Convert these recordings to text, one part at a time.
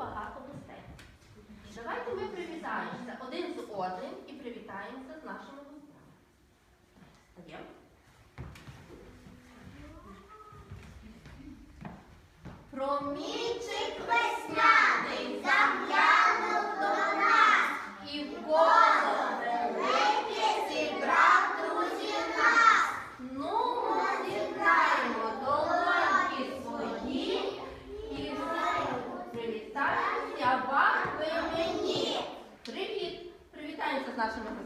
багато гостей. Давайте ми привітаємося один з одним і привітаємося з нашими гостями. Стаємо. Промінчик весняний заглянув до нас і в нашими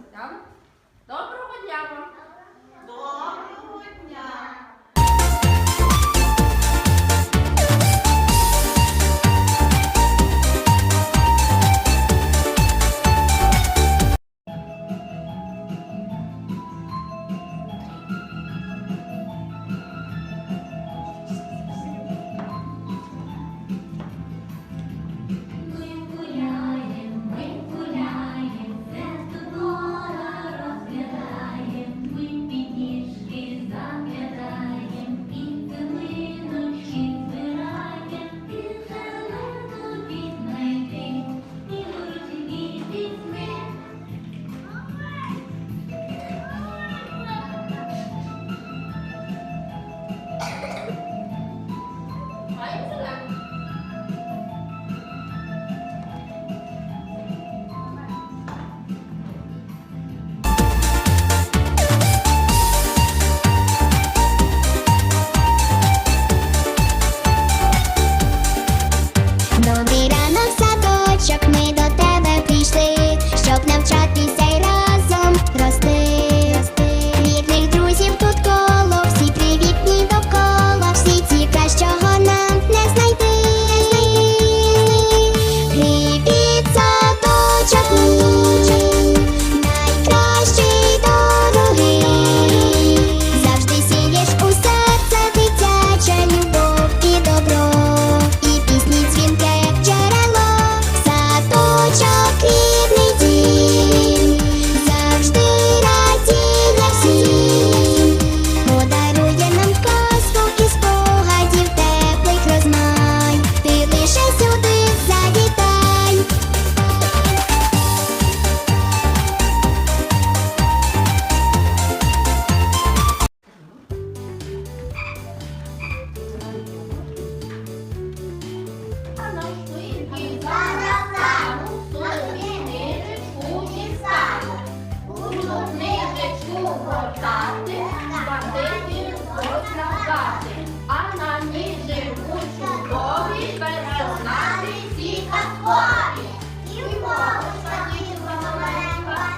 Гортати, бандитів познавати, а на ніжі у чудові персонажі всі казкові. І волочка дівка маленька,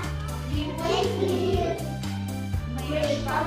і ми слід, мишка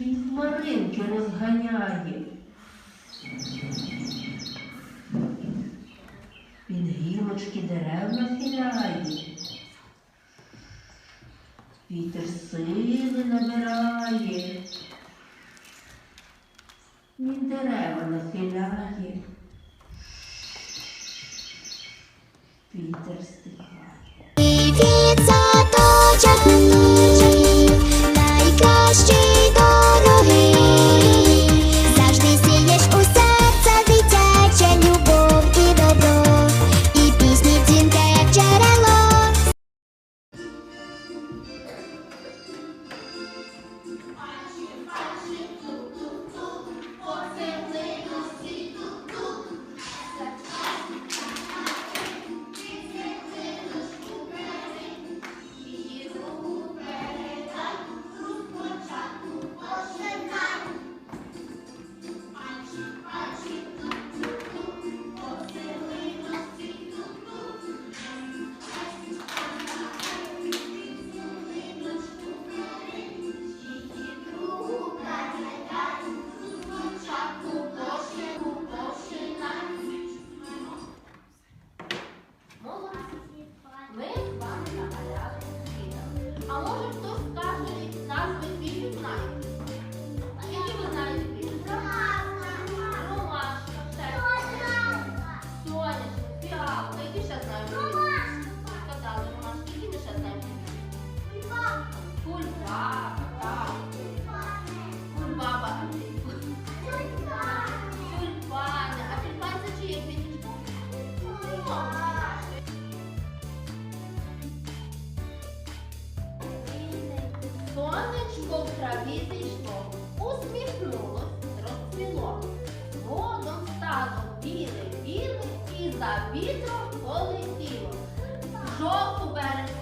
і хмаринки розганяє. Під гілочки дерев нахиляє, вітер сили набирає, він дерева нахиляє, вітер стихає. траві зійшло, усміхнулось, розцвіло. Водом стало біле-біле і за вітром полетіло. Жовту березь.